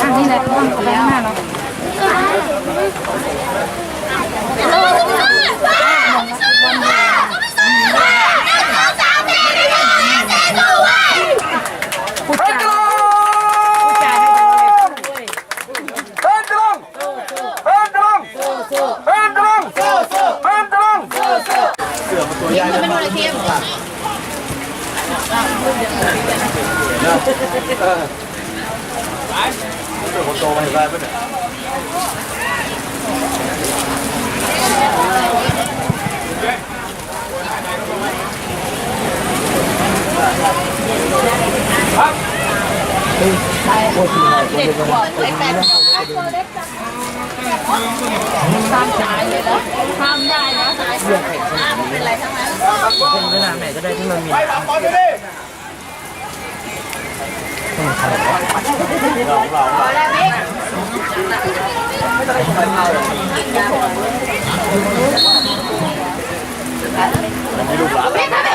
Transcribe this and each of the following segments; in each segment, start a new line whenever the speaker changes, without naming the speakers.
ทางนี้เลยข้างหน้าเนาะ
พูดจาตัวยา
ยมัน
มาเทีย
มไป ตัวคนโตมาเห็
นได้ปะ
เนี่ยเด็
กขวบเลยแปดขวบตัวเล็กจั
งข้ามสายเลยนะทวาม
ได้นะสายหน้า
ไม่เป็นไรทั้
งนั้นเป็นขนาดไหนก็ได้ที่มันมี ไม่ลูกหลาน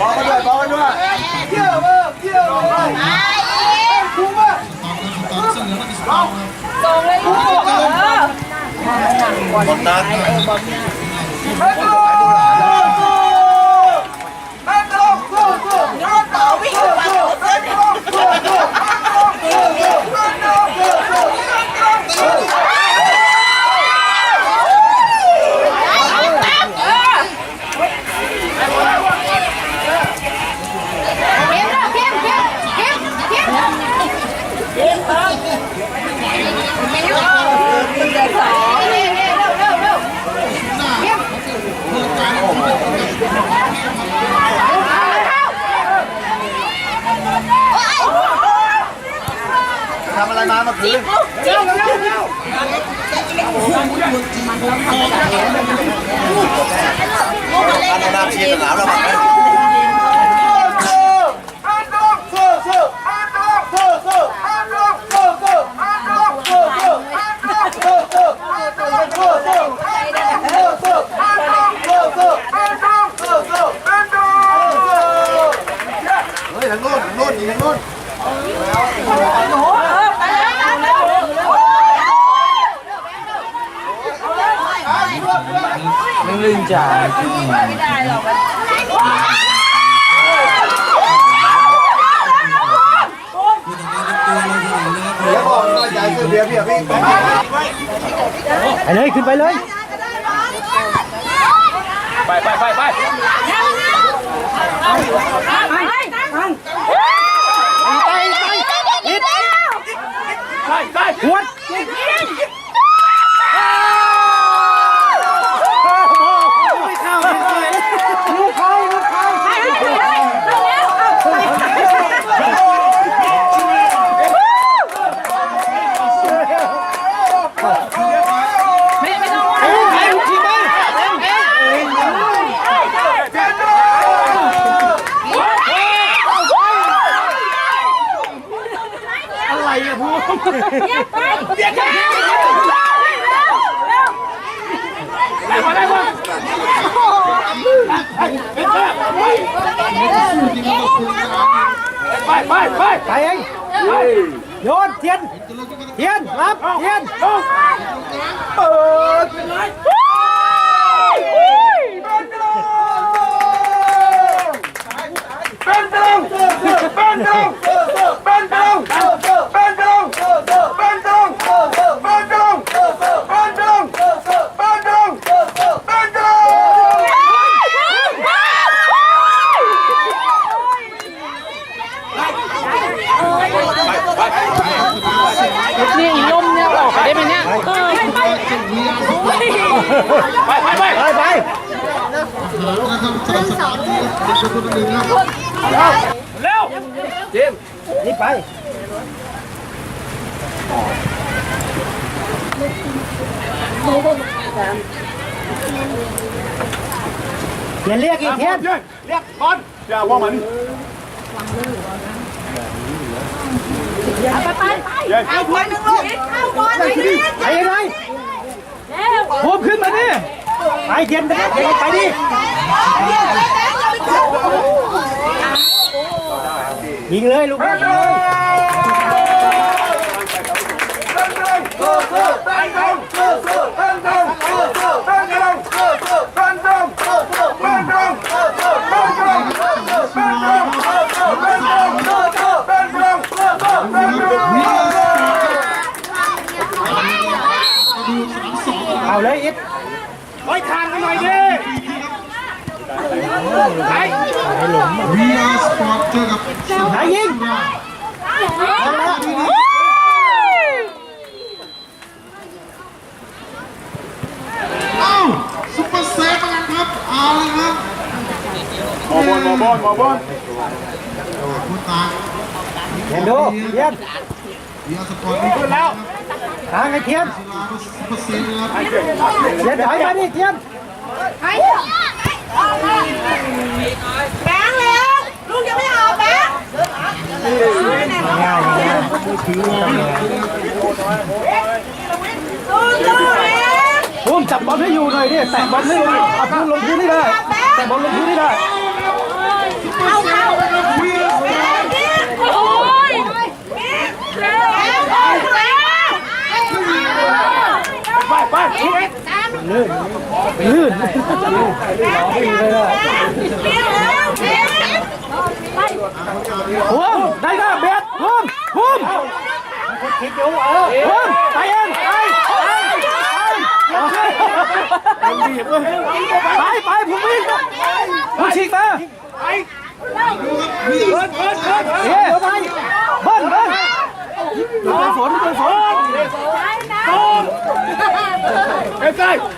บอกกันด้วยบอกกันด้วยเที่ยวเบอร์
เที่ยวเลย
คุ้มมา
กเรา
ส่งเลยคุ้มมากเออตัดเฮ้ย มามาถือเร็วเร็วเร็วลูกจีนผมทำอะไรนะลูกจีนผมทำอะไรนะลูกจีนผมทำอะไรนะ จไม่ได้หรอกเดี๋ยวบอกว่าใจคือเบียร์เบียร์พี่ไปเลยขึ้นไปเลย ไปไปไป
ไปไปไป
ไปไป
Phải anh
Dồn Thiên Thiên Lắm Thiên Ơ Bên Long Bên Long กอีกเทียน
เรียกบอลอย่าว่ามัน
ไปไปไปไอ้คนนึงลูกเข้าบอลไปดิ
ไปยังไงภูมิขึ้นมาดิไปเทียนไปเทียนไปดิยิงเลยลูกยิงเลยเอาเลย อิด
ไว้ทางกันหน่อยดิไป
วีอาร์สปอร์ตเจอกับส
ไหน
นาม
ยิง
เอ้าซุปเปอร์เซฟกันครับ เอาเลยครับ
หมอบอลหมอบอลหมอบอล
คุณตา
เทียนดูเทียน
วีอาร์สปอร์ตนี่
ขึ้นแล้ว
ทางไอ้เทียน
กีฬาก็ซุปเปอร์เซฟนะครับ
ไอ้เก่ง
เทียนถอยมาดิเทียน
ไปแบงค์แล้วลูกยังไม่เอาแบงค์
ง่ายง่ายถือต้องง่าย
สู้สู้เอง
ภูมิจับบอลให้อยู่หน่อยดิแตะบอลให้ลงเอาพื้นลงพื้นให้ได้แตะบอลลงพื้นให้ได้
เข้าเข้าแบงค์ดิโอ้ยแบงค์แบงค์แบงค์
ไปไป
ลื่นลื่นลื่นเลย
เลี้ยงแล้วเลี้ยง
ภูมิได้หน้าเบียดภูมิภูมิคิดอยู่เออภูมิไปเองไปไปไปไปภูมิวิ่งภูมิฉีกมา
วีอาร์สปอร์ตเจอกับ
เฮ้ยไปเบิ้ลเบิ้ลโดนฝนโดนฝน
ใกล้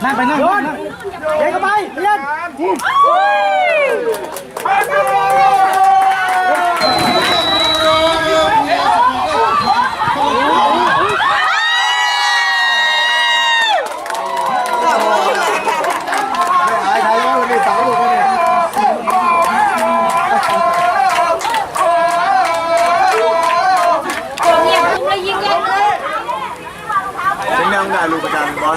นั่งไปนั่งโยนเด็กเข้าไปเรียน
เสียงดังได้ลูกประจำบอล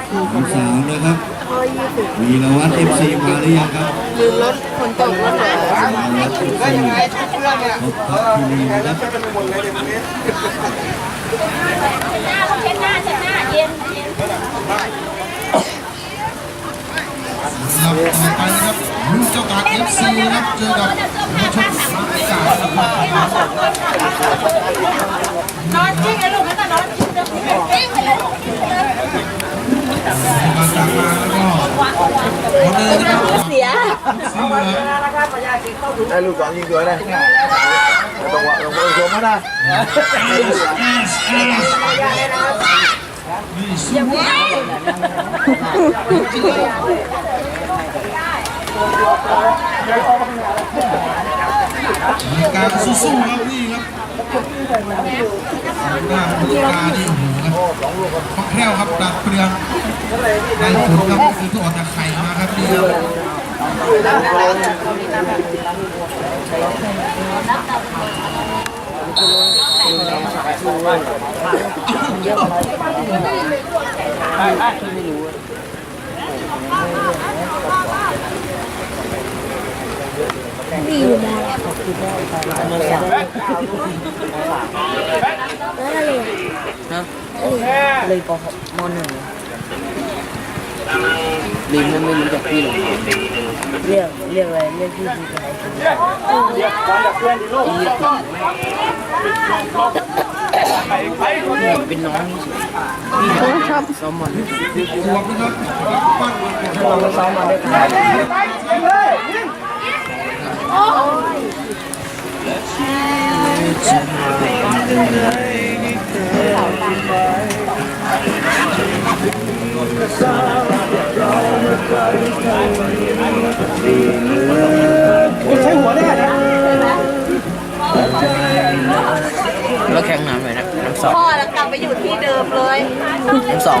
นะครับมีรวัตเอฟซีมาหรือยังครับยืนรถคนตกรถเลยก็ยังไงชุดเสื้อเนี่ยขอบคุณนะครับ
เช็ดหน้าเช็ดหน้าเย็นเย็น
ลำต่อไปนะครับลูกเจ้าตากเอฟซีนะครับเจอกับนักชกสามกาดนะครับ
นอนจริงไอ้ลูกนั่นน่นอนจริงเลย ไปเลย
มาจากมาแล้วก็คนเดินะครับเสียสีเหลือง
ได้ลูกสองยิงสวยเลยตรงวะตรงวะชมมานะ
แอสแอสนี่สู้การสู้ๆครับนี่ครับหน้าผู้จัดการนี่ ฟักแก้วครับดักเปลืองดัดขุนก็ม่คือตัวออกจากไข่มาครับเดียครับไม่รู้ ดีอยู่ได้คิดได้ไป
มาาวแล้วอะไรนะเลยปมหนึ่งลิมไม่รู้จักพี่หรอกเรียกเรียกอะไรเรียกพี่ที่ใครเรียกเพื่อนโลกเป็นน้องนี่ชอบซ้อมมันถ้าเรซ้อมมาได้
ใช้หัวได้นะ
แล้วแข่งน้ำไหนนะน้ำสอง
พ่อแล้วกลับไปอยู่ที่เดิมเลย
น้ำสอง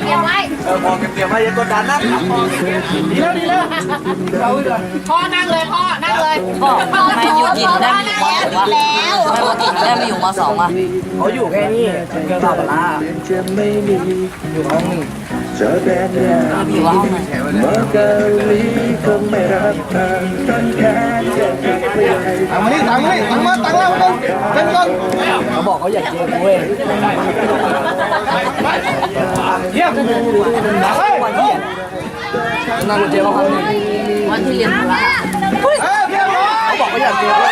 คนเก็บไว้
เออมองเก็บๆไว้อย่ากดดันนะ
พ่อนั่งเลยพ่อนั่งเลย
พ่อทำไมอยู่กินได้ไม่อยู่มสองวะ
แล้ว
ทำไมอยู่กินได้ไม่อยู่มสองอะ
เขาอยู่แค่นี้เกินต่อปลา
อยู่ห้องหนึ่งอยู่ห้องไหน
ตั เขา
บอกเขาอยากเจอกูเว้ยเยี่ยมวันเยี่ยมน่าจะเจอเขาคนนี้
วันที่เรียนพละ
เออเพียงร้อย
เขาบอกเขาอยากเจอ
สู้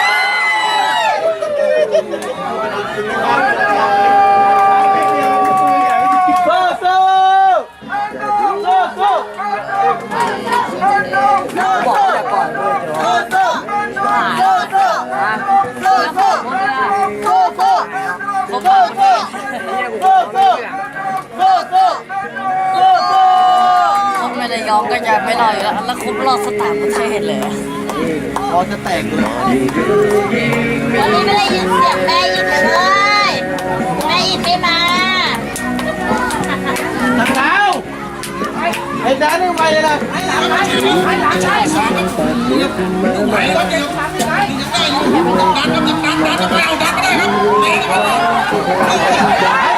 ระยองก็ยั
งไม่รออยู่แล้วแล้วคุณรอสตาร์ประเห็นเลย
พอจะแตกเลย
วันนี้ไม่ได้ยินเสียงแม่ยินเลยแม่ยินไม่มา
ตางแล้วไอ้ด้านนี่ไปเลยนะไอ้หลังไอ้หลังไปไหมได้ยังไช่ตังดันกำลังดัน
ดันไม่เอาดันไม่ได้ครับ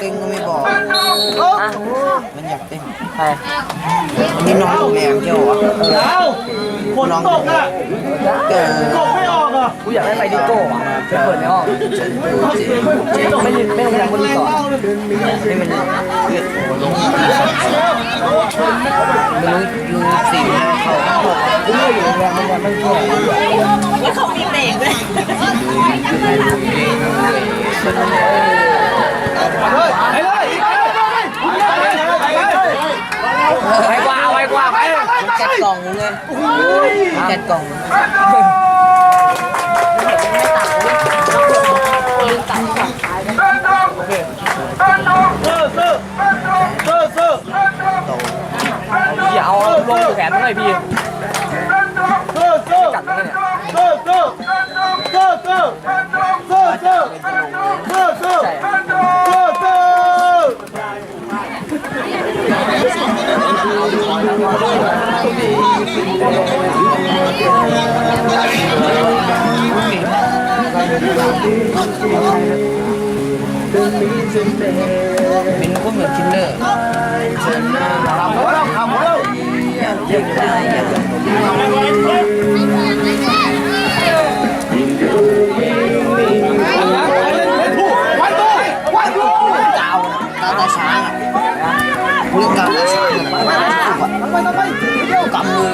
เก่งก็ไม่บอก
โอ้
มันอยากเต้นใครนี่น้องแหลมเจ้าอะ
ดาวฝนตกอะ
เกิ
ตกไม่ออกอะ
กูอยากให้ไปดิโก้อะไปเปิดในห้องไม่ยินไม่ต้องยังคนที่สอน
ให้มันเลือดหัวลงไม่รู้รู้สีเขา
กูไม่อยู่โรงแรมมันยังไม่เที่ยว
นี่เขามีเบรกด้วย
ไปเลย ไปเลยไปเลยไปเลย
ไปกว่าไปกว่าไป
จะกล่องไงจัดกล่อง
อย่าเอาลงแขนหน่อยพี่
เป็นพวกเหมือนคินเน อร์เด็กได้ยัง เรื่องกาวตาช้างกำมือ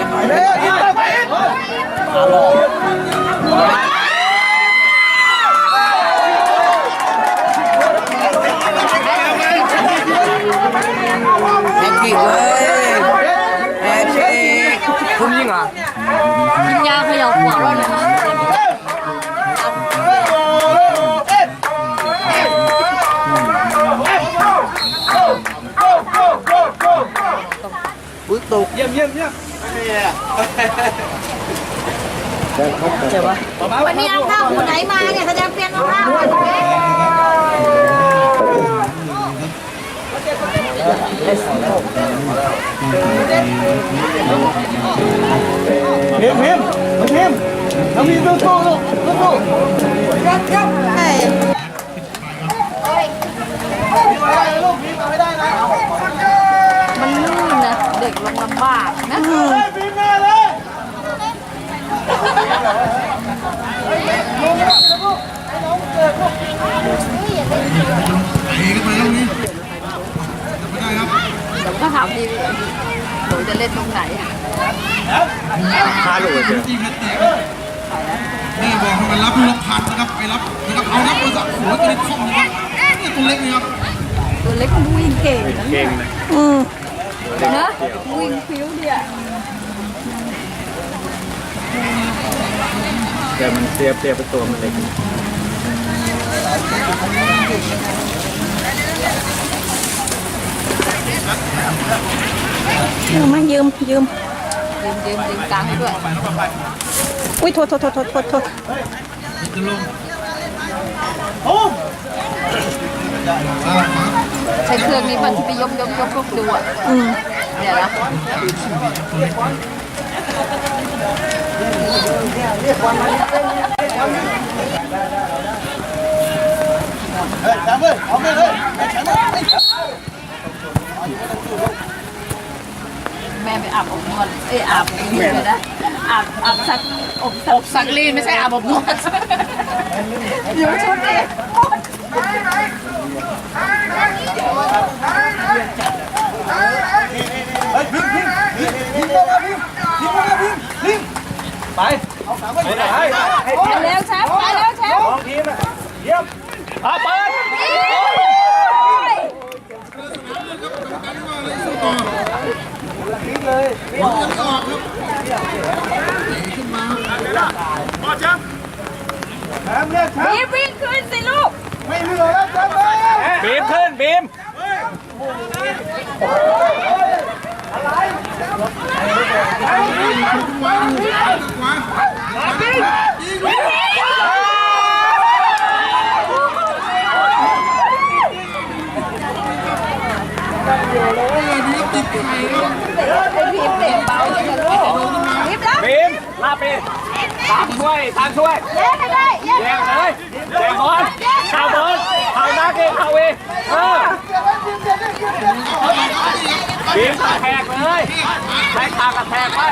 ยี่
ยมเยี่ยมเยี่ยม
ใช่ปะ
วันนี้เอาข้าวหูไหนมาเนี่ยแสดงเปลี่ยนเอาข้าวมาตรงนี้
พิมพิมพิมน้องพิมสู้สู้ลูกสู้สู้
มันลื่นนะ เด็กลงลำบากนะ
พิมมาเลย
ก็ถามดีหนูจะเล่นตรงไหนอะ
พาลูกไปเจอ
แม่บอกให้มารับลูกพันนะครับไปรับนะครับเอารับโทรศัพท์หัวตัวเล็กคล่องนะครับนี่ตัวเล็กนะครับ
ตัวเล็กมันวิ่งเก่ง
เก่งเลย
นะวิ่ง พิ้วเนี่ย
แต่มันเสียเปรียบเป็นตัวมันเล็ก
มายืมยืม
ยืมยืมยืมตังค์ให้ด้วย
อุ้ยโทษโทษโทษโทษโทษโทษ
ใช้เครื่องนี้มันไปยกยกยกยกดูอะ
อืม
เดี๋ยวนะเฮ้ย
จับเลยเอาไปเลย
แม่ไปอาบอบนวดเอ้ยอาบนี่เลยนะอาบอาบซักอบอบซักรีดไม่ใช่อาบอบนวดอยู่ชุดนี้
ไปไปไหน
ไปเร็วแชมป์ไปเร็วแชมป์
มองทีมเยี่ยมอะเปิด
แชมป์เนี่ยแชมป์
บีมวิ่งขึ้นสิลูก
ไม่เหลือแล้วแชมป์
บีมขึ้นบีม
ไอ้บีมเตะเบาเลยนะลูกบีมแล้ว
บีมลาปีตามช่ วยตามช่วย
แยกให้ได้แยก
แยกเลยแยกบอลข่าวบอลข่าวนักเองข่าวเองเออ บีมแทกเลยใช้ขากระแทกไป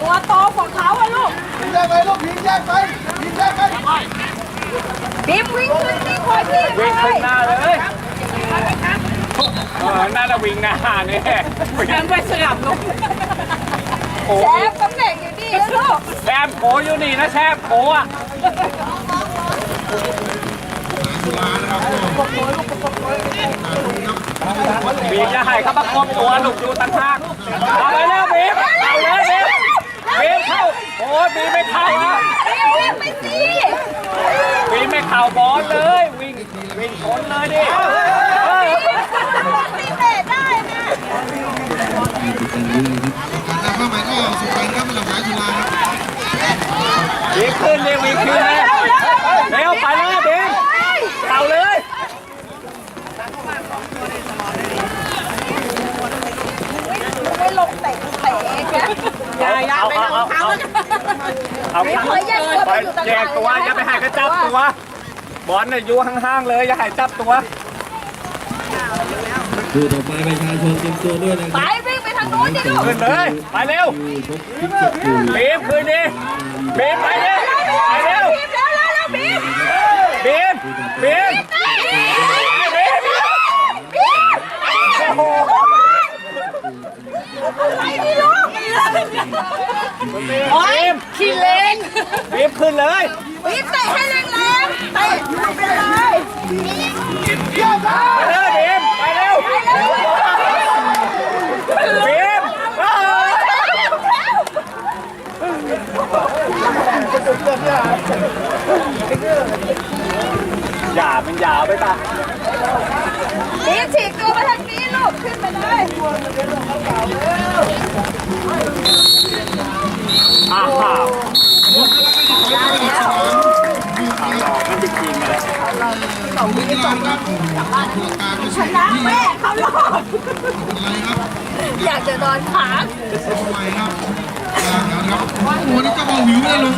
ตัวโตของเขาอะลูก
พิมแยกไปลูกพิมแยกไปพิมแยกไป
บีมวิ่งขึ้นที่คอยพี่เล
วิ่งขึ้น
ย
หน้าเลยเออน่าจะวิ่งหน้าเนี่ย
แชมป์ไปสลับลูก
โอ้
แชมป์ตำแหน่งอยู่นี่นะลูก
แชมป์โผอยู่นี่นะแชมป์โผอะ
สุรานะครับก็
บีบอย่าให้เขาประกบตัวลูกอยู่ต่างหากเอาไปแล้วบีบเอาเลยบีบบีบเข้าโอ้บีบไม่เข้าอะ
ไม่สิ
บีบไม่เข้าบอลเลย วิ่งวิ่งชนเลยดิเออ
ตีเตะได้นะ
การเข้าหม่ก็สุดไปนะครับเป็นหลักฐานจุฬาครับ
วิ่งขึ้นดิวิ่งขึ้นเลยเร็วไปแล้วบีบเข้าเลย
ไม่ลง เตะเตะองนะ
ย่าอย่าไปเอาเอาเอาเอาแยกตัวอย่าไปให้กระจับตัวบอลเนี่ยอยู่ห่างๆเลยอย่าให้จับตัว
คู่ต่อไปประชาชนเตรียมตัวด้วยนะค
ไป
รับ
วิ่งไปทางโน้นดิลูก
ขึ้นเลยไปเร็ว
บพิชิตอยู่
บีบคืนดิบีบไปเร็วไปเร็ว
บีบแล้วแล้วแล้วบีบ
บีบบีบบีบโอ้โห
ไปดิลูก
โอ้ย
ขี้เล่น
บีบขึ้นเลย
บีบเตะให้แรงๆเตะไปเลย
ไปเลยบีบไปเร็วบีบอย่ามันยาวไปป่ะ
บีบฉีกตัวมาทางนี้ ลูกขึ้นไปเลย
อ้าว
ชนะแม่เขาหรอกอยากจะนอนค้าง
ใหม่ครับโอ้โหนี่ก็เอาหิวเลยลุง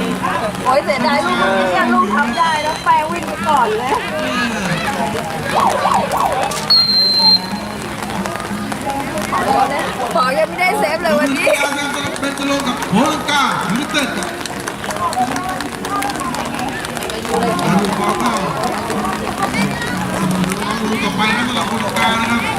โอ้ยเสียดายลูกเนี่ยลูกทำได้แล้วแปลวิ่งไปก่อนเลย ขอยังไม่ได้เซฟเลยวันนี้
เป็นจะลงกับโฮลังกายูไนเต็ดครับลูกบอลเข้าลูกต่อไปนะสำหรับโฮลังกานะครับใช่ครับ